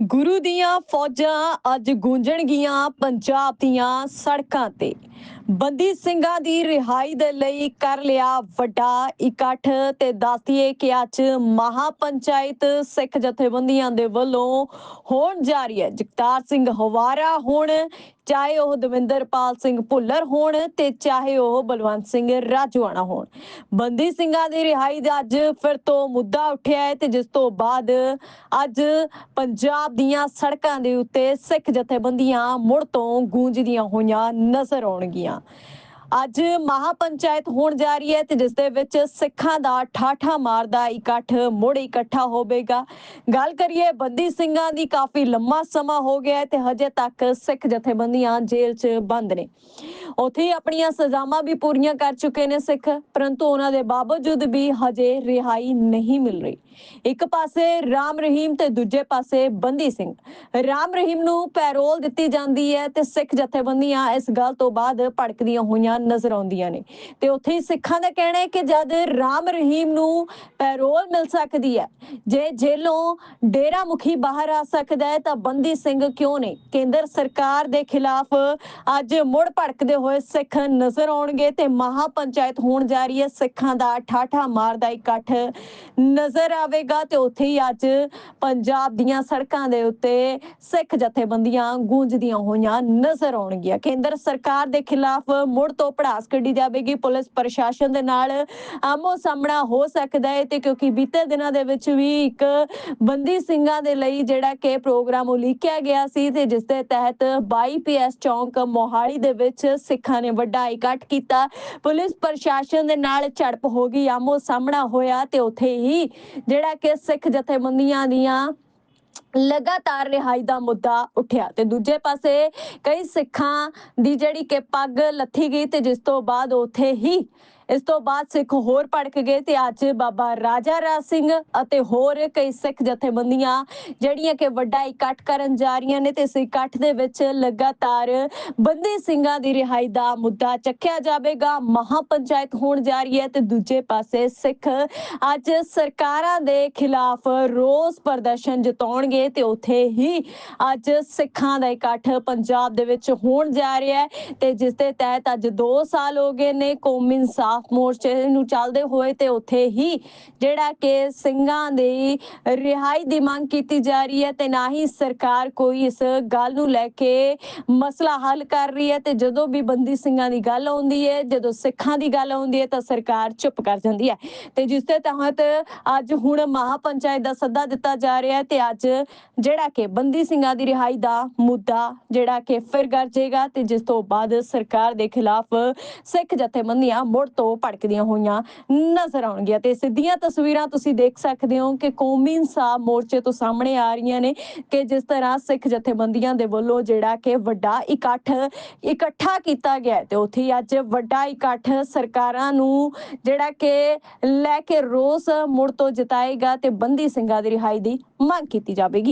ਗੁਰੂ ਦੀਆਂ ਫੌਜਾਂ ਅੱਜ ਗੂੰਜਣਗੀਆਂ ਪੰਜਾਬ ਦੀਆਂ ਸੜਕਾਂ ਤੇ। ਬੰਦੀ ਸਿੰਘਾਂ ਦੀ ਰਿਹਾਈ ਦੇ ਲਈ ਕਰ ਲਿਆ ਵੱਡਾ ਇਕੱਠ ਤੇ ਦੱਸਦੀਏ ਕਿ ਅੱਜ ਮਹਾ ਪੰਚਾਇਤ ਸਿੱਖ ਜਥੇਬੰਦੀਆਂ ਦੇ ਵੱਲੋਂ ਹੋਣ ਜਾ ਰਹੀ ਹੈ। ਜਗਤਾਰ ਸਿੰਘ ਹਵਾਰਾ ਹੋਣ ਚਾਹੇ ਉਹ ਦਵਿੰਦਰਪਾਲ ਸਿੰਘ ਭੁੱਲਰ ਹੋਣ ਤੇ ਚਾਹੇ ਉਹ ਬਲਵੰਤ ਸਿੰਘ ਰਾਜਵਾਣਾ ਹੋਣ। ਬੰਦੀ ਸਿੰਘਾਂ ਦੀ ਰਿਹਾਈ ਦਾ ਅੱਜ ਫਿਰ ਤੋਂ ਮੁੱਦਾ ਉੱਠਿਆ ਹੈ ਤੇ ਜਿਸ ਤੋਂ ਬਾਅਦ ਅੱਜ ਪੰਜਾਬ ਦੀਆਂ ਸੜਕਾਂ ਦੇ ਉੱਤੇ ਸਿੱਖ ਜਥੇਬੰਦੀਆਂ ਮੁੜ ਤੋਂ ਗੂੰਜਦੀਆਂ ਹੋਈਆਂ ਨਜ਼ਰ ਆਉਣਗੀਆਂ। 음 ਅੱਜ ਮਹਾ ਪੰਚਾਇਤ ਹੋਣ ਜਾ ਰਹੀ ਹੈ ਤੇ ਜਿਸ ਦੇ ਵਿੱਚ ਸਿੱਖਾਂ ਦਾ ਠਾਠਾ ਮਾਰਦਾ ਇਕੱਠ, ਮੁੜ ਇਕੱਠਾ ਹੋਵੇਗਾ। ਗੱਲ ਕਰੀਏ ਬੰਦੀ ਸਿੰਘਾਂ ਦੀ ਕਾਫੀ ਲੰਮਾ ਸਮਾਂ ਹੋ ਗਿਆ ਤੇ ਹਜੇ ਤੱਕ ਸਿੱਖ ਜਥੇਬੰਦੀਆਂ ਜੇਲ੍ਹ 'ਚ ਬੰਦ ਨੇ। ਉੱਥੇ ਆਪਣੀਆਂ ਸਜ਼ਾਵਾਂ ਵੀ ਪੂਰੀਆਂ ਕਰ ਚੁੱਕੇ ਨੇ ਸਿੱਖ, ਪਰੰਤੂ ਉਹਨਾਂ ਦੇ ਬਾਵਜੂਦ ਵੀ ਹਜੇ ਰਿਹਾਈ ਨਹੀਂ ਮਿਲ ਰਹੀ। ਇੱਕ ਪਾਸੇ ਰਾਮ ਰਹੀਮ ਤੇ ਦੂਜੇ ਪਾਸੇ ਬੰਦੀ ਸਿੰਘ। ਰਾਮ ਰਹੀਮ ਨੂੰ ਪੈਰੋਲ ਦਿੱਤੀ ਜਾਂਦੀ ਹੈ ਤੇ ਸਿੱਖ ਜਥੇਬੰਦੀਆਂ ਇਸ ਗੱਲ ਤੋਂ ਬਾਅਦ ਭੜਕਦੀਆਂ ਹੋਈਆਂ ਨਜ਼ਰ ਆਉਂਦੀਆਂ ਨੇ। ਤੇ ਉੱਥੇ ਹੀ ਸਿੱਖਾਂ ਦਾ ਕਹਿਣਾ ਹੈ ਕਿ ਜਦ ਰਾਮ ਰਹੀਮ ਨੂੰ ਪੈਰੋਲ ਮਿਲ ਸਕਦੀ ਹੈ, ਜੇ ਜੇਲੋਂ ਡੇਰਾ ਮੁਖੀ ਬਾਹਰ ਆ ਸਕਦਾ ਹੈ, ਤਾਂ ਬੰਦੀ ਸਿੰਘ ਕਿਉਂ ਨਹੀਂ ਕੇਂਦਰ ਸਰਕਾਰ ਦੇ ਖਿਲਾਫ ਅੱਜ ਮੁੜ ਭੜਕਦੇ ਹੋਏ ਸਿੱਖ ਨਜ਼ਰ ਆਉਣਗੇ ਤੇ ਮਹਾ ਪੰਚਾਇਤ ਹੋਣ ਜਾ ਰਹੀ ਹੈ। ਸਿੱਖਾਂ ਦਾ ਠਾਠਾ ਮਾਰਦਾ ਇਕੱਠ ਨਜ਼ਰ ਆਵੇਗਾ ਤੇ ਉੱਥੇ ਹੀ ਅੱਜ ਪੰਜਾਬ ਦੀਆਂ ਸੜਕਾਂ ਦੇ ਉੱਤੇ ਸਿੱਖ ਜਥੇਬੰਦੀਆਂ ਗੂੰਜਦੀਆਂ ਹੋਈਆਂ ਨਜ਼ਰ ਆਉਣਗੀਆਂ। ਕੇਂਦਰ ਸਰਕਾਰ ਦੇ ਖਿਲਾਫ ਮੁੜ ਤੋਂ ਪੜਾਸ ਕੱਢੀ ਜਾਵੇਗੀ। ਪੁਲਿਸ ਪ੍ਰਸ਼ਾਸਨ ਦੇ ਨਾਲ ਆਮੋ ਸਾਹਮਣਾ ਹੋ ਸਕਦਾ ਹੈ ਤੇ ਕਿਉਂਕਿ ਬੀਤੇ ਦਿਨਾਂ ਦੇ ਵਿੱਚ ਵੀ ਇੱਕ ਬੰਦੀ ਸਿੰਘਾਂ ਦੇ ਲਈ ਜਿਹੜਾ ਕਿ ਪ੍ਰੋਗਰਾਮ ਉਲੀਕਿਆ ਗਿਆ ਸੀ ਤੇ ਜਿਸ ਦੇ ਤਹਿਤ 22 ਪੀਐਸ ਚੌਂਕ ਮੋਹਾਲੀ ਦੇ ਵਿੱਚ ਸਿੱਖਾਂ ਨੇ ਵੱਡਾ ਇਕੱਠ ਕੀਤਾ। ਪੁਲਿਸ ਪ੍ਰਸ਼ਾਸਨ ਦੇ ਨਾਲ ਝੜਪ ਹੋ ਗਈ, ਆਮੋ ਸਾਹਮਣਾ ਹੋਇਆ ਤੇ ਉੱਥੇ ਹੀ ਜਿਹੜਾ ਕਿ ਸਿੱਖ ਜਥੇਬੰਦੀਆਂ ਦੀਆਂ ਲਗਾਤਾਰ ਰਿਹਾਈ ਦਾ ਮੁੱਦਾ ਉੱਠਿਆ ਤੇ ਦੂਜੇ ਪਾਸੇ ਕਈ ਸਿੱਖਾਂ ਦੀ ਜਿਹੜੀ ਕਿ ਪੱਗ ਲੱਥੀ ਗਈ ਤੇ ਜਿਸ ਤੋਂ ਬਾਅਦ ਉੱਥੇ ਹੀ, ਇਸ ਤੋਂ ਬਾਅਦ ਸਿੱਖ ਹੋਰ ਭੜਕ ਗਏ ਤੇ ਅੱਜ ਬਾਬਾ ਰਾਜਾ ਰਾਜ ਸਿੰਘ ਅਤੇ ਹੋਰ ਕਈ ਸਿੱਖ ਜਥੇਬੰਦੀਆਂ ਜਿਹੜੀਆਂ ਕਿ ਵੱਡਾ ਇਕੱਠ ਕਰਨ ਜਾ ਰਹੀਆਂ ਨੇ ਤੇ ਇਸ ਇਕੱਠ ਦੇ ਵਿੱਚ ਲਗਾਤਾਰ ਬੰਦੀ ਸਿੰਘਾਂ ਦੀ ਰਿਹਾਈ ਦਾ ਮੁੱਦਾ ਚੱਕਿਆ ਜਾਵੇਗਾ ਮਹਾ ਪੰਚਾਇਤ ਹੋਣ ਜਾ ਰਹੀ ਹੈ ਤੇ ਦੂਜੇ ਪਾਸੇ ਸਿੱਖ ਅੱਜ ਸਰਕਾਰਾਂ ਦੇ ਖਿਲਾਫ ਰੋਸ ਪ੍ਰਦਰਸ਼ਨ ਜਤਾਉਣਗੇ ਤੇ ਉੱਥੇ ਹੀ ਅੱਜ ਸਿੱਖਾਂ ਦਾ ਇਕੱਠ ਪੰਜਾਬ ਦੇ ਵਿੱਚ ਹੋਣ ਜਾ ਰਿਹਾ ਹੈ ਤੇ ਜਿਸ ਦੇ ਤਹਿਤ ਅੱਜ 2 ਸਾਲ ਹੋ ਗਏ ਨੇ ਕੌਮੀ ਇਨਸਾਫ ਮੋਰਚੇ ਨੂੰ ਚੱਲਦੇ ਹੋਏ ਤੇ ਉੱਥੇ ਹੀ ਜਿਹੜਾ ਕਿ ਸਿੰਘਾਂ ਦੀ ਰਿਹਾਈ ਦੀ ਮੰਗ ਕੀਤੀ ਜਾ ਰਹੀ ਹੈ ਤੇ ਨਾ ਹੀ ਸਰਕਾਰ ਕੋਈ ਇਸ ਗੱਲ ਨੂੰ ਲੈ ਕੇ ਮਸਲਾ ਹੱਲ ਕਰ ਰਹੀ ਹੈ ਤੇ ਜਦੋਂ ਵੀ ਬੰਦੀ ਸਿੰਘਾਂ ਦੀ ਗੱਲ ਆਉਂਦੀ ਹੈ, ਜਦੋਂ ਸਿੱਖਾਂ ਦੀ ਗੱਲ ਆਉਂਦੀ ਹੈ ਤਾਂ ਸਰਕਾਰ ਚੁੱਪ ਕਰ ਜਾਂਦੀ ਹੈ। ਤੇ ਜਿਸ ਦੇ ਤਹਿਤ ਅੱਜ ਹੁਣ ਮਹਾ ਪੰਚਾਇਤ ਦਾ ਸੱਦਾ ਦਿੱਤਾ ਜਾ ਰਿਹਾ ਹੈ ਤੇ ਅੱਜ ਜਿਹੜਾ ਕਿ ਬੰਦੀ ਸਿੰਘਾਂ ਦੀ ਰਿਹਾਈ ਦਾ ਮੁੱਦਾ, ਜਿਹੜਾ ਕਿ ਫਿਰ ਗਰਜੇਗਾ ਤੇ ਜਿਸ ਤੋਂ ਬਾਅਦ ਸਰਕਾਰ ਦੇ ਖਿਲਾਫ ਸਿੱਖ ਜਥੇਬੰਦੀਆਂ ਮੁੜ ਤੋਂ ਭੜਕਦੀਆਂ ਹੋਈਆਂ ਨਜ਼ਰ ਆਉਣਗੀਆਂ। ਤੇ ਸਿੱਧੀਆਂ ਤਸਵੀਰਾਂ ਤੁਸੀਂ ਦੇਖ ਸਕਦੇ ਹੋ ਕਿ ਕੌਮੀ ਇਨਸਾਫ ਮੋਰਚੇ ਤੋਂ ਸਾਹਮਣੇ ਆ ਰਹੀਆਂ ਨੇ ਕਿ ਜਿਸ ਤਰ੍ਹਾਂ ਸਿੱਖ ਜਥੇਬੰਦੀਆਂ ਦੇ ਵੱਲੋਂ ਜਿਹੜਾ ਕਿ ਵੱਡਾ ਇਕੱਠ ਇਕੱਠਾ ਕੀਤਾ ਗਿਆ ਤੇ ਉੱਥੇ ਅੱਜ ਵੱਡਾ ਇਕੱਠ ਸਰਕਾਰਾਂ ਨੂੰ ਜਿਹੜਾ ਕਿ ਲੈ ਕੇ ਰੋਸ ਮੁੜ ਤੋਂ ਜਤਾਏਗਾ ਤੇ ਬੰਦੀ ਸਿੰਘਾਂ ਦੀ ਰਿਹਾਈ ਦੀ ਮੰਗ ਕੀਤੀ ਜਾਵੇਗੀ।